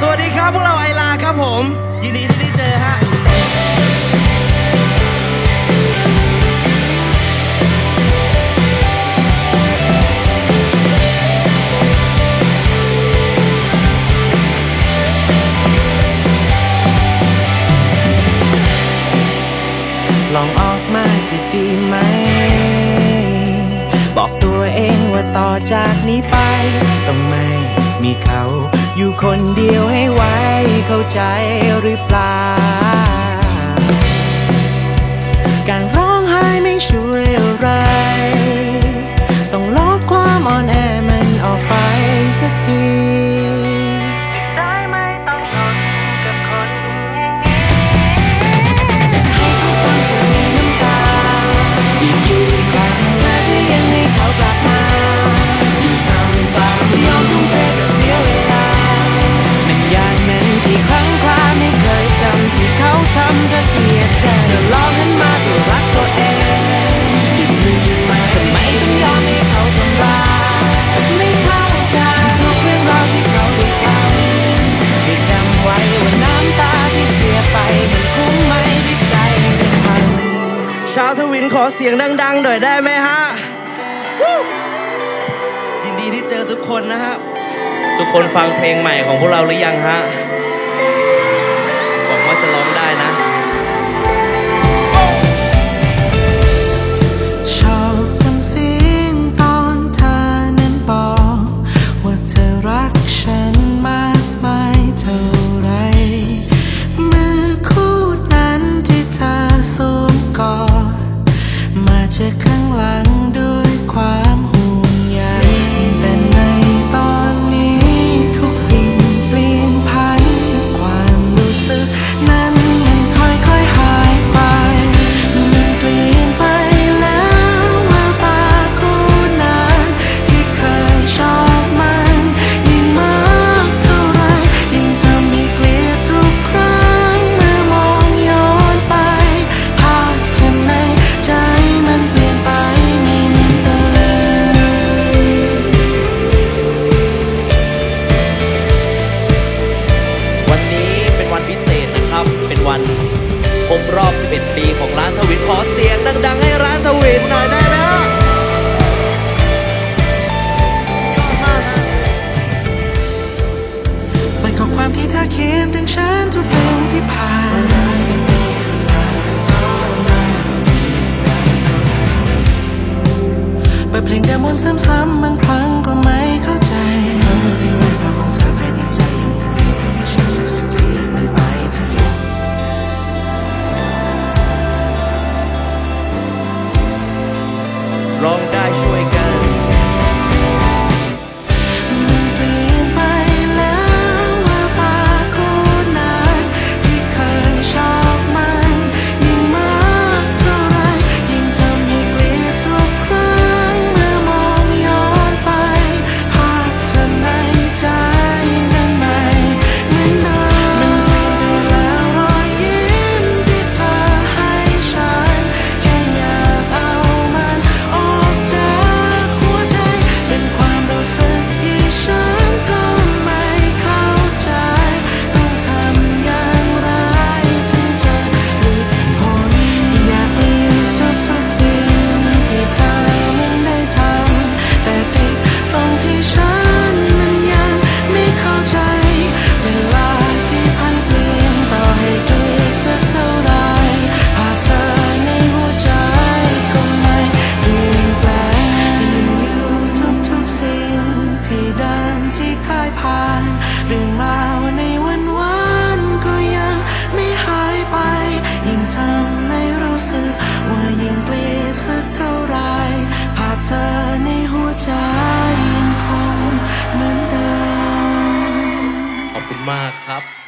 สวัสดีครับพวกเราไอลาครับผม ยินดีที่ได้เจอฮะลองออกมาจะดีไหม บอกตัวเองว่าต่อจากนี้ไป ต้องไม่มีเขา อยู่คนเดียวให้ไว้เข้าใจหรือเปล่า ชาวทวินขอเสียงดังๆหน่อยได้ไหมฮะยินดีที่เจอทุกคนนะครับ ทุกคนฟังเพลงใหม่ของพวกเราหรือยังฮะหวังว่าจะร้องได้นะฉัน ขอเสียงดังๆให้ร้านทวินหน่อยได้ไหมมันก็ความที่เธอเขียนถึงฉันทุกเพลงที่ผ่านเปิดเพลงเดิมวนซ้ำๆบางครั้ง ที่เคยผ่านเรื่องราวในวันวานก็ยังไม่หายไป ยิ่งทำให้รู้สึก ว่ายิ่งเกลียดสักเท่าไร ภาพเธอในหัวใจยังคงเหมือนเดิมขอบคุณมากครับ